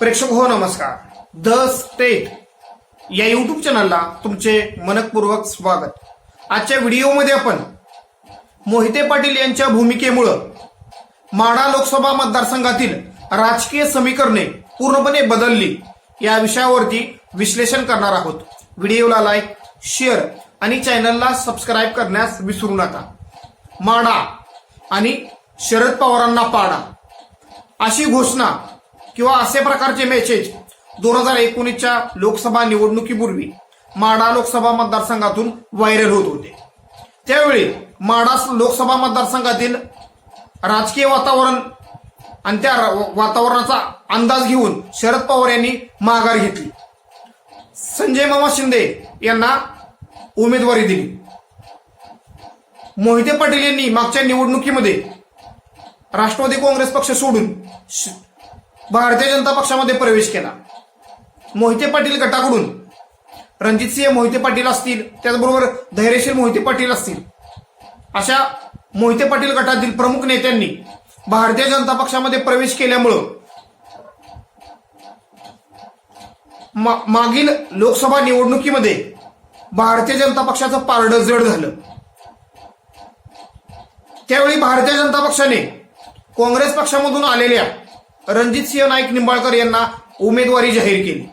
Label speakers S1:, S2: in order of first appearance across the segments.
S1: प्रेक्षक हो नमस्कार. द स्टेट या युट्यूब चॅनलला तुमचे मनपूर्वक स्वागत. आजच्या व्हिडिओमध्ये आपण मोहिते पाटील यांच्या भूमिकेमुळं माडा लोकसभा मतदारसंघातील राजकीय समीकरणे पूर्णपणे बदलली या विषयावरती विश्लेषण करणार आहोत. व्हिडिओला लाईक शेअर आणि चॅनलला सबस्क्राईब करण्यास विसरू नका. माडा आणि शरद पवारांना पाडा अशी घोषणा किंवा असे प्रकारचे मेसेज दोन हजार एकोणीसच्या लोकसभा निवडणुकीपूर्वी माढा लोकसभा मतदारसंघातून व्हायरल होत होते. त्यावेळी माडा लोकसभा मतदारसंघातील राजकीय वातावरण आणि त्या वातावरणाचा अंदाज घेऊन शरद पवार यांनी माघार घेतली. संजय मामा शिंदे यांना उमेदवारी दिली. मोहिते पाटील यांनी मागच्या निवडणुकीमध्ये राष्ट्रवादी काँग्रेस पक्ष सोडून श- भारतीय जनता पक्षामध्ये प्रवेश केला. मोहिते पाटील गटाकडून रणजितसिंह मोहिते पाटील असतील त्याचबरोबर धैर्यशील मोहिते पाटील असतील अशा मोहिते पाटील गटातील प्रमुख नेत्यांनी भारतीय जनता पक्षामध्ये प्रवेश केल्यामुळं मा- मागील लोकसभा निवडणुकीमध्ये भारतीय जनता पक्षाचं पारडं जड झालं. त्यावेळी भारतीय जनता पक्षाने काँग्रेस पक्षामधून आलेल्या रणजितसिंह नाईक निंबाळकर यांना उमेदवारी जाहीर केली.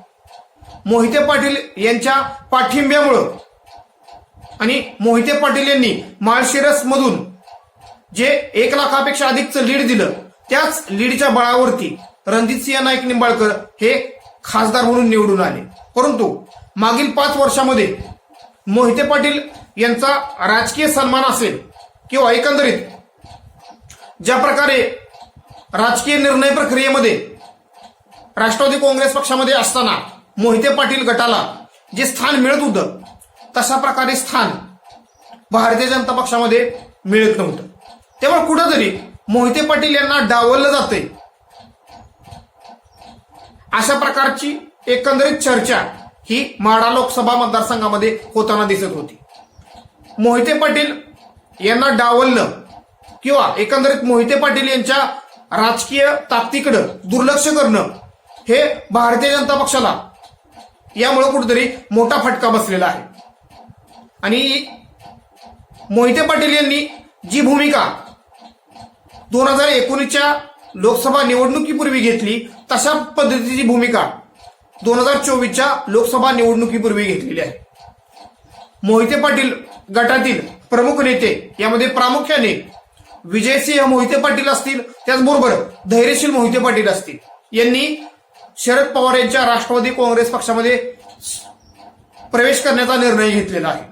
S1: मोहिते पाटील यांच्या पाठिंब्यामुळं आणि मोहिते पाटील यांनी माळशिरस मधून जे एक लाखापेक्षा अधिकचं लीड दिलं त्याच लीडच्या बळावरती रणजितसिंह नाईक निंबाळकर हे खासदार म्हणून निवडून आले. परंतु मागील पाच वर्षामध्ये मोहिते पाटील यांचा राजकीय सन्मान असेल किंवा एकंदरीत ज्या प्रकारे राजकीय निर्णय प्रक्रियेमध्ये राष्ट्रवादी काँग्रेस पक्षामध्ये असताना मोहिते पाटील गटाला जे स्थान मिळत होतं तशा प्रकारे स्थान भारतीय जनता पक्षामध्ये मिळत नव्हतं. तेव्हा कुठंतरी मोहिते पाटील यांना डावललं जातंय. अशा प्रकारची एकंदरीत चर्चा ही माडा लोकसभा मतदारसंघामध्ये होताना दिसत होती. मोहिते पाटील यांना डावललं किंवा एकंदरीत मोहिते पाटील यांच्या राजकीय ताकदीकडं दुर्लक्ष करणं हे भारतीय जनता पक्षाला यामुळे कुठेतरी मोठा फटका बसलेला आहे. आणि मोहिते पाटील यांनी जी भूमिका दोन हजार एकोणीसच्या लोकसभा निवडणुकीपूर्वी घेतली तशा पद्धतीची भूमिका दोन हजार चोवीसच्या लोकसभा निवडणुकीपूर्वी घेतलेली आहे. मोहिते पाटील गटातील प्रमुख नेते यामध्ये प्रामुख्याने विजयसिंह मोहिते पाटील असतील त्याचबरोबर धैर्यशील मोहिते पाटील असतील. यांनी शरद पवार यांच्या राष्ट्रवादी काँग्रेस पक्षामध्ये प्रवेश करण्याचा निर्णय घेतलेला आहे.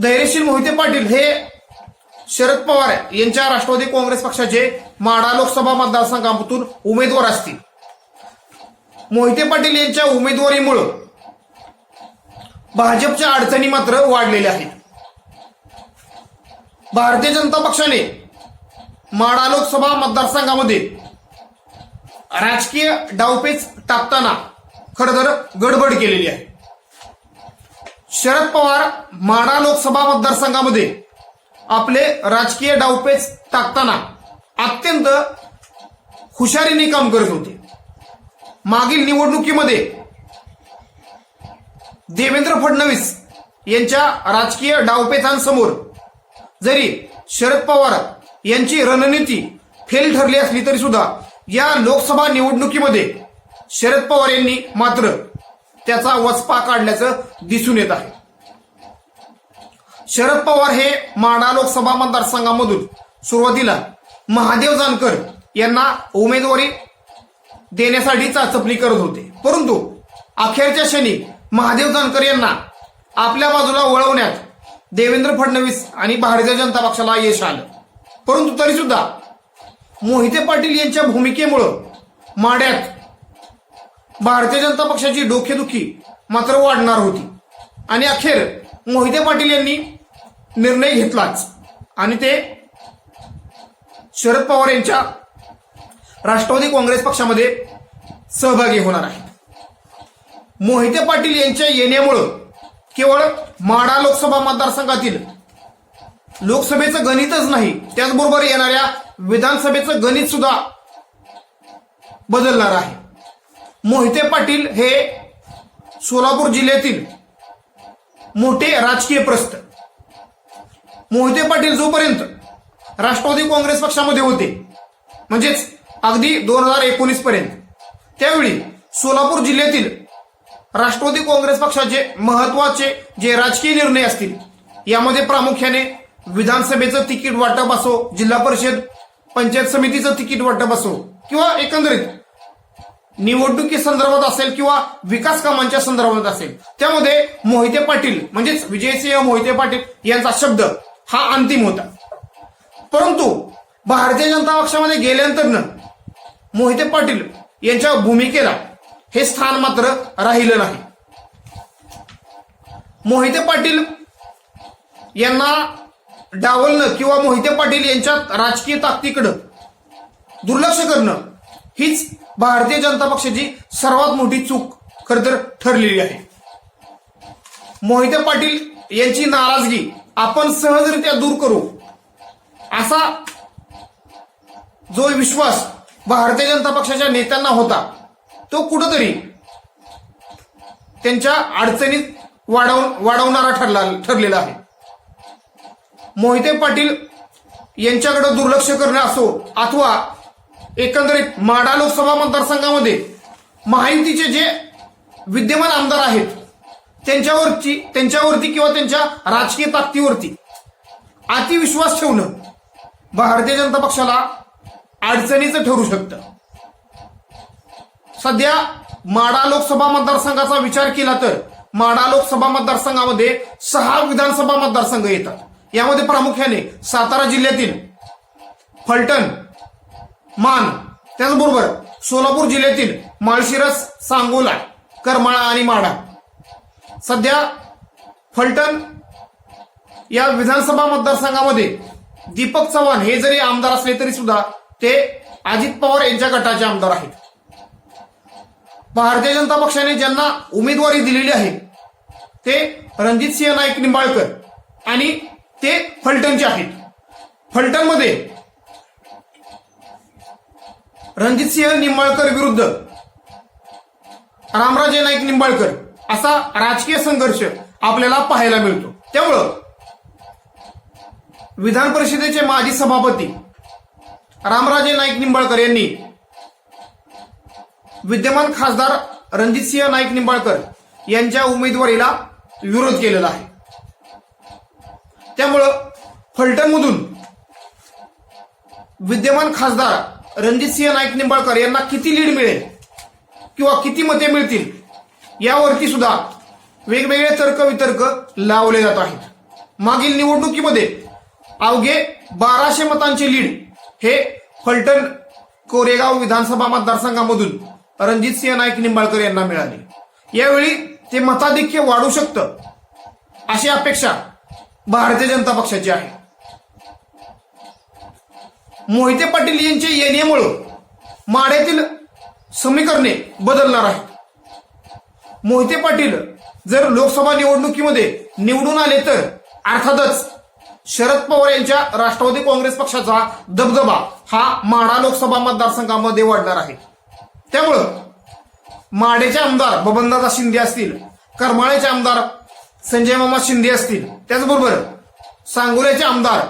S1: धैर्यशील मोहिते पाटील हे शरद पवार यांच्या राष्ट्रवादी काँग्रेस पक्षाचे माडा लोकसभा मतदारसंघातून उमेदवार असतील. मोहिते पाटील यांच्या उमेदवारीमुळं भाजपच्या अडचणी मात्र वाढलेल्या आहेत. भारतीय जनता पक्षाने माडा लोकसभा मतदारसंघामध्ये राजकीय डावपेच टाकताना खडतर तर गडबड केलेली आहे. शरद पवार माडा लोकसभा मतदारसंघामध्ये आपले राजकीय डावपेच टाकताना अत्यंत हुशारीने काम करत होते. मागील निवडणुकीमध्ये देवेंद्र फडणवीस यांच्या राजकीय डावपेचांसमोर जरी शरद पवार यांची रणनीती फेल ठरली असली तरी सुद्धा या लोकसभा निवडणुकीमध्ये शरद पवार यांनी मात्र त्याचा वचपा काढल्याचं दिसून येत आहे. शरद पवार हे माडा लोकसभा मतदारसंघामधून सुरुवातीला महादेव जानकर यांना उमेदवारी देण्यासाठी चाचपणी करत होते. परंतु अखेरच्या क्षणी महादेव जानकर यांना आपल्या बाजूला वळवण्यात देवेंद्र फडणवीस आणि भारतीय जनता पक्षाला यश आलं. परंतु तरी सुद्धा मोहिते पाटील यांच्या भूमिकेमुळं माड्यात भारतीय जनता पक्षाची डोकेदुखी मात्र वाढणार होती. आणि अखेर मोहिते पाटील यांनी निर्णय घेतलाच. आणि ते शरद पवार यांच्या राष्ट्रवादी काँग्रेस पक्षामध्ये सहभागी होणार आहेत. मोहिते पाटील यांच्या येण्यामुळं केवळ माढा लोकसभा मतदारसंघातील लोकसभेचं गणितच नाही त्याचबरोबर येणाऱ्या विधानसभेचं गणित सुद्धा बदलणार आहे. मोहिते पाटील हे सोलापूर जिल्ह्यातील मोठे राजकीय प्रस्थ. मोहिते पाटील जोपर्यंत राष्ट्रवादी काँग्रेस पक्षामध्ये होते म्हणजेच अगदी दोन हजार एकोणीस पर्यंत त्यावेळी सोलापूर जिल्ह्यातील राष्ट्रवादी काँग्रेस पक्षाचे महत्त्वाचे जे राजकीय निर्णय असतील यामध्ये प्रामुख्याने विधानसभेचं तिकीट वाटप असो जिल्हा परिषद पंचायत समितीचं तिकीट वाटप असो किंवा एकंदरीत निवडणुकी संदर्भात असेल किंवा विकास कामांच्या संदर्भात असेल त्यामध्ये मोहिते पाटील म्हणजेच विजयसिंह मोहिते पाटील यांचा शब्द हा अंतिम होता. परंतु भारतीय जनता पक्षामध्ये गेल्यानंतर मोहिते पाटील यांच्या भूमिकेला हे स्थान मात्र राहिलं नाही. मोहिते पाटील यांना डावलणं किंवा मोहिते पाटील यांच्यात राजकीय ताकदीकडं दुर्लक्ष करणं हीच भारतीय जनता पक्षाची सर्वात मोठी चूक खर तर ठरलेली आहे. मोहिते पाटील यांची नाराजगी आपण सहजरित्या दूर करू. असा जो विश्वास भारतीय जनता पक्षाच्या नेत्यांना होता तो कुठंतरी त्यांच्या अडचणीत वाढवून वाढवणारा ठरला ठरलेला आहे. मोहिते पाटील यांच्याकडे दुर्लक्ष करणे असो अथवा एकंदरीत माडा लोकसभा मतदारसंघामध्ये महायुतीचे जे विद्यमान आमदार आहेत त्यांच्यावरची त्यांच्यावरती किंवा त्यांच्या राजकीय ताकदीवरती अतिविश्वास ठेवणं भारतीय जनता पक्षाला अडचणीचं ठरू शकतं. सध्या माडा लोकसभा मतदारसंघाचा विचार केला तर माडा लोकसभा मतदारसंघामध्ये सहा विधानसभा मतदारसंघ येतात. यामध्ये प्रामुख्याने सातारा जिल्ह्यातील फलटण मान त्याचबरोबर सोलापूर जिल्ह्यातील माळशिरस सांगोला करमाळा आणि माडा सध्या फलटण या विधानसभा मतदारसंघामध्ये दीपक चव्हाण हे जरी आमदार असले तरी सुद्धा ते अजित पवार यांच्या गटाचे आमदार आहेत. भारतीय जनता पक्षाने ज्यांना उमेदवारी दिलेली आहे ते रणजित सिंह नाईक निंबाळकर आणि ते फलटणचे आहेत. फलटणमध्ये रणजितसिंह निंबाळकर विरुद्ध रामराजे नाईक निंबाळकर असा राजकीय संघर्ष आपल्याला पाहायला मिळतो. त्यामुळं विधान परिषदेचे माजी सभापती रामराजे नाईक निंबाळकर यांनी विद्यमान खासदार रणजितसिंह नाईक निंबाळकर यांच्या उमेदवारीला विरोध केलेला आहे. त्यामुळं फलटणमधून विद्यमान खासदार रणजितसिंह नाईक निंबाळकर यांना किती लीड मिळेल किंवा किती मते मिळतील यावरती सुद्धा वेगवेगळे तर्क वितर्क लावले जात आहेत. मागील निवडणुकीमध्ये अवघे बाराशे मतांचे लीड हे फलटण कोरेगाव विधानसभा मतदारसंघामधून रणजितसिंह नाईक निंबाळकर यांना मिळाले. यावेळी ते मताधिक्य वाढू शकतं अशी अपेक्षा भारतीय जनता पक्षाची आहे. मोहिते पाटील यांच्या येण्यामुळं माड्यातील समीकरणे बदलणार आहेत. मोहिते पाटील जर लोकसभा निवडणुकीमध्ये निवडून आले तर अर्थातच शरद पवार यांच्या राष्ट्रवादी काँग्रेस पक्षाचा दबदबा हा माढा लोकसभा मतदारसंघामध्ये वाढणार आहे. त्यामुळं माढेचे आमदार बबनदादा शिंदे असतील करमाळ्याचे आमदार संजय मामा शिंदे असतील. त्याचबरोबर सांगोल्याचे आमदार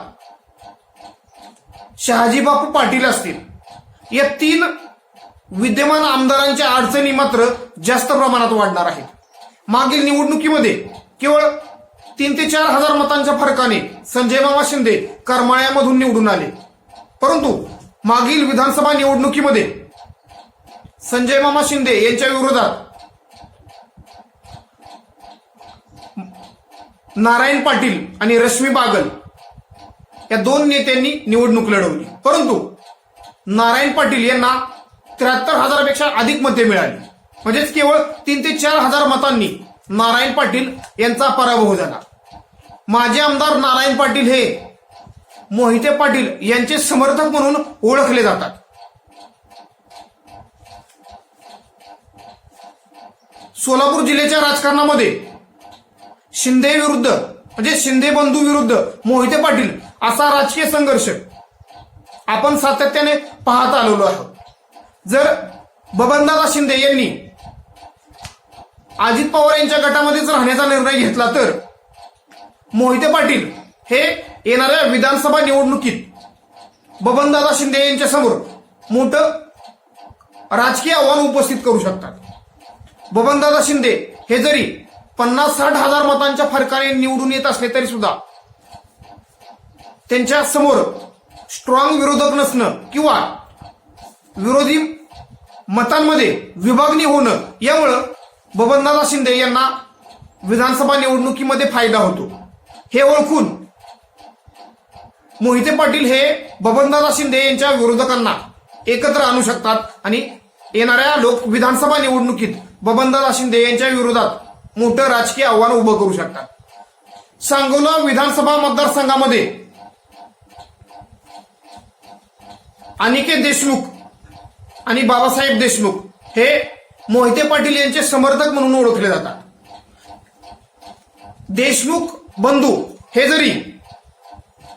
S1: शहाजी बापू पाटील असतील. या तीन विद्यमान आमदारांच्या अडचणी मात्र जास्त प्रमाणात वाढणार आहेत. मागील निवडणुकीमध्ये केवळ तीन ते चार हजार मतांच्या फरकाने संजय मामा शिंदे करमाळ्यामधून निवडून आले. परंतु मागील विधानसभा निवडणुकीमध्ये संजय मामा शिंदे यांच्या विरोधात नारायण पाटील आणि रश्मी बागल या दोन नेत्यांनी निवडणूक लढवली. परंतु नारायण पाटील यांना त्र्याहत्तर हजारापेक्षा अधिक मते मिळाली. म्हणजेच केवळ तीन ते चार हजार मतांनी नारायण पाटील यांचा पराभव झाला. माजी आमदार नारायण पाटील हे मोहिते पाटील यांचे समर्थक म्हणून ओळखले जातात. सोलापूर जिल्ह्याच्या राजकारणामध्ये शिंदे विरुद्ध म्हणजे शिंदे बंधू विरुद्ध मोहिते पाटील असा राजकीय संघर्ष आपण सातत्याने पाहत आलेलो आहोत. जर बबनदादा शिंदे यांनी अजित पवार यांच्या गटामध्येच राहण्याचा निर्णय घेतला तर मोहिते पाटील हे येणाऱ्या विधानसभा निवडणुकीत बबनदादा शिंदे यांच्या समोर मोठं राजकीय आव्हान उपस्थित करू शकतात. बबनदादा शिंदे हे जरी पन्नास साठ हजार मतांच्या फरकाने निवडून येत असले तरी सुद्धा त्यांच्यासमोर स्ट्रॉंग विरोधक नसणं किंवा विरोधी मतांमध्ये विभागणी होणं यामुळं बबनदादा शिंदे यांना विधानसभा निवडणुकीमध्ये फायदा होतो. हे ओळखून मोहिते पाटील हे बबनदादा शिंदे यांच्या विरोधकांना एकत्र आणू शकतात आणि येणाऱ्या लोक विधानसभा निवडणुकीत बबनदादा शिंदे यांच्या विरोधात मोठं राजकीय आव्हान उभं करू शकतात. सांगोला विधानसभा मतदारसंघामध्ये अनिकेत देशमुख आणि बाबासाहेब देशमुख हे मोहिते पाटील यांचे समर्थक म्हणून ओळखले जातात. देशमुख बंधू हे जरी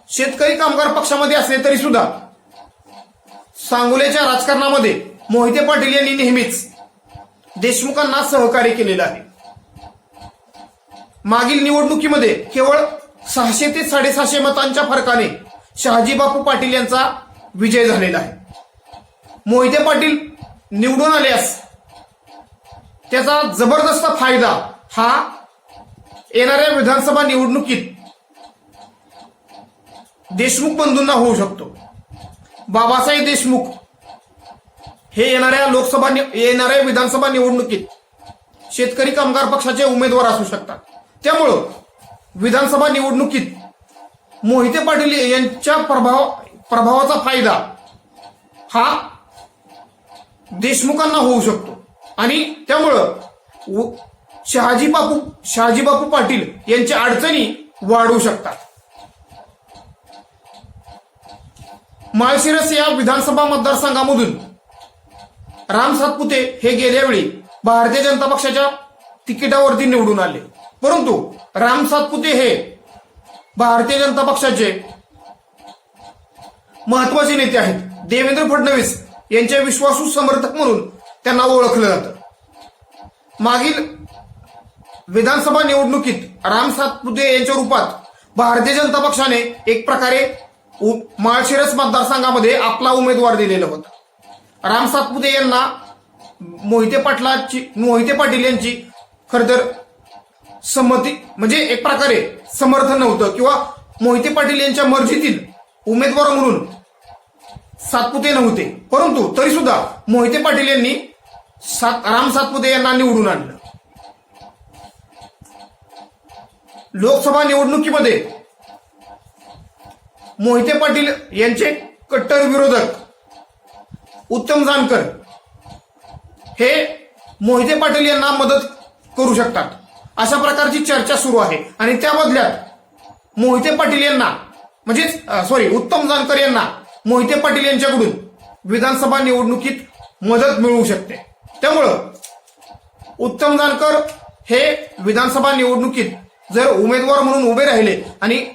S1: शेतकरी कामगार पक्षामध्ये असले तरी सुद्धा सांगोल्याच्या राजकारणामध्ये मोहिते पाटील यांनी नेहमीच देशमुखांना सहकार्य केलेलं आहे. मागील निवडणुकीमध्ये केवळ सहाशे ते साडेसहाशे मतांच्या फरकाने शहाजी बापू पाटील यांचा विजय झालेला आहे. मोहिते पाटील निवडून आल्यास त्याचा जबरदस्त फायदा हा येणाऱ्या विधानसभा निवडणुकीत देशमुख बंधूंना होऊ शकतो. बाबासाहेब देशमुख हे येणाऱ्या लोकसभा येणाऱ्या विधानसभा निवडणुकीत शेतकरी कामगार पक्षाचे उमेदवार असू शकतात. त्यामुळं विधानसभा निवडणुकीत मोहिते पाटील यांच्या प्रभाव प्रभावाचा फायदा हा देशमुखांना होऊ शकतो. आणि त्यामुळं शहाजी बापू शहाजी बापू पाटील यांच्या अडचणी वाढू शकतात. माळशिरस या विधानसभा मतदारसंघामधून राम सातपुते हे गेल्यावेळी भारतीय जनता पक्षाच्या तिकिटावरती निवडून आले. परंतु राम सातपुते हे भारतीय जनता पक्षाचे महत्त्वाचे नेते आहेत. देवेंद्र फडणवीस यांच्या विश्वासू समर्थक म्हणून त्यांना ओळखलं जातं. मागील विधानसभा निवडणुकीत राम सातपुते यांच्या रूपात भारतीय जनता पक्षाने एक प्रकारे उ- माळशिरस मतदारसंघामध्ये आपला उमेदवार दिलेला होता. राम सातपुते यांना मोहिते पाटलाची मोहिते पाटील यांची खरं तर संमती म्हणजे एक प्रकारे समर्थन नव्हतं किंवा मोहिते पाटील यांच्या मर्जीतील उमेदवार म्हणून सातपुते नव्हते. परंतु तरी सुद्धा मोहिते पाटील यांनी सात राम सातपुते यांना निवडून आणलं. लोकसभा निवडणुकीमध्ये मोहिते पाटील यांचे कट्टर विरोधक उत्तम जानकर हे मोहिते पाटील यांना मदत करू शकतात. अशा प्रकारची चर्चा सुरू आहे. आणि त्या बदल्यात मोहिते पाटील यांना म्हणजेच सॉरी उत्तम जानकर यांना मोहिते पाटील यांच्याकडून विधानसभा निवडणुकीत मदत मिळू शकते. त्यामुळं उत्तम जानकर हे विधानसभा निवडणुकीत जर उमेदवार म्हणून उभे राहिले आणि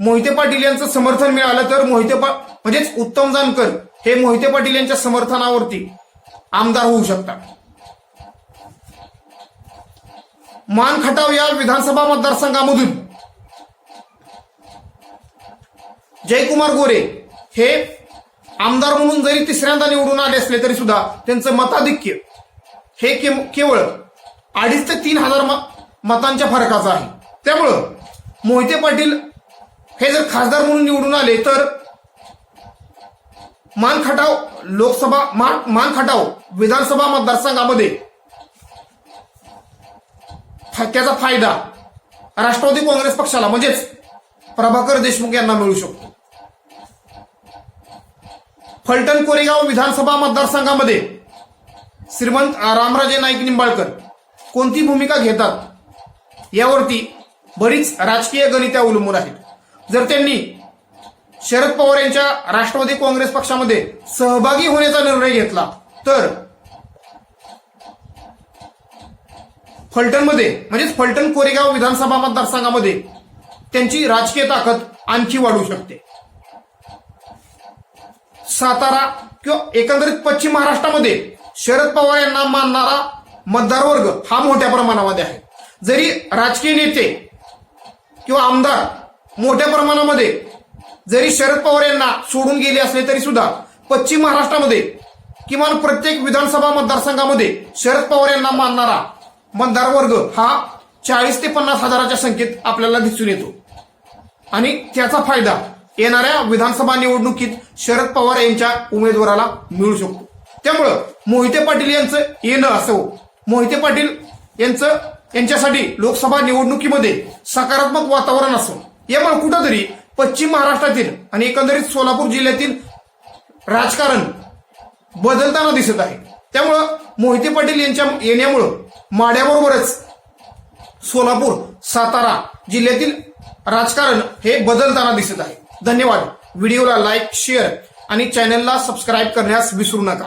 S1: मोहिते पाटील यांचं समर्थन मिळालं तर मोहिते पा म्हणजेच उत्तम जानकर हे मोहिते पाटील यांच्या समर्थनावरती आमदार होऊ शकतात. मान खटाव या विधानसभा मतदारसंघामधून. जयकुमार गोरे हे आमदार म्हणून जरी तिसऱ्यांदा निवडून आले असले तरी सुद्धा त्यांचं मताधिक्य हे केवळ अडीच ते तीन हजार मतांच्या फरकाचं आहे. त्यामुळं मोहिते पाटील हे जर खासदार म्हणून निवडून आले तर मान खटाव लोकसभा मान मान खटाव विधानसभा मतदारसंघामध्ये त्याचा फायदा राष्ट्रवादी काँग्रेस पक्षाला म्हणजेच प्रभाकर देशमुख यांना मिळू शकतो. फलटण कोरेगाव विधानसभा मतदारसंघामध्ये श्रीमंत रामराजे नाईक निंबाळकर कोणती भूमिका घेतात यावरती बरीच राजकीय गणिते अवलंबून आहेत. जर त्यांनी शरद पवार यांच्या राष्ट्रवादी काँग्रेस पक्षामध्ये सहभागी होण्याचा निर्णय घेतला तर फलटणमध्ये म्हणजेच फलटण कोरेगाव विधानसभा मतदारसंघामध्ये त्यांची राजकीय ताकद आणखी वाढू शकते. सातारा किंवा एकंदरीत पश्चिम महाराष्ट्रामध्ये शरद पवार यांना मानणारा मतदार वर्ग हा मोठ्या प्रमाणामध्ये आहे. जरी राजकीय नेते किंवा आमदार मोठ्या प्रमाणामध्ये जरी शरद पवार यांना सोडून गेले असले तरी सुद्धा पश्चिम महाराष्ट्रामध्ये किमान प्रत्येक विधानसभा मतदारसंघामध्ये शरद पवार यांना मानणारा मतदार वर्ग हा चाळीस ते पन्नास हजाराच्या संख्येत आपल्याला दिसून येतो. आणि त्याचा फायदा येणाऱ्या विधानसभा निवडणुकीत शरद पवार यांच्या उमेदवाराला मिळू शकतो. त्यामुळं मोहिते पाटील यांचं येणं असो मोहिते पाटील यांचं यांच्यासाठी लोकसभा निवडणुकीमध्ये सकारात्मक वातावरण असो यामुळे कुठंतरी पश्चिम महाराष्ट्रातील आणि एकंदरीत सोलापूर जिल्ह्यातील राजकारण बदलताना दिसत आहे. त्यामुळं मोहिते पाटील यांच्या येण्यामुळं माड्याबरोबरच सोलापूर सातारा जिल्ह्यातील राजकारण हे बदलताना दिसत आहे. धन्यवाद. व्हिडिओला लाईक शेअर आणि चॅनलला सबस्क्राईब करण्यास विसरू नका.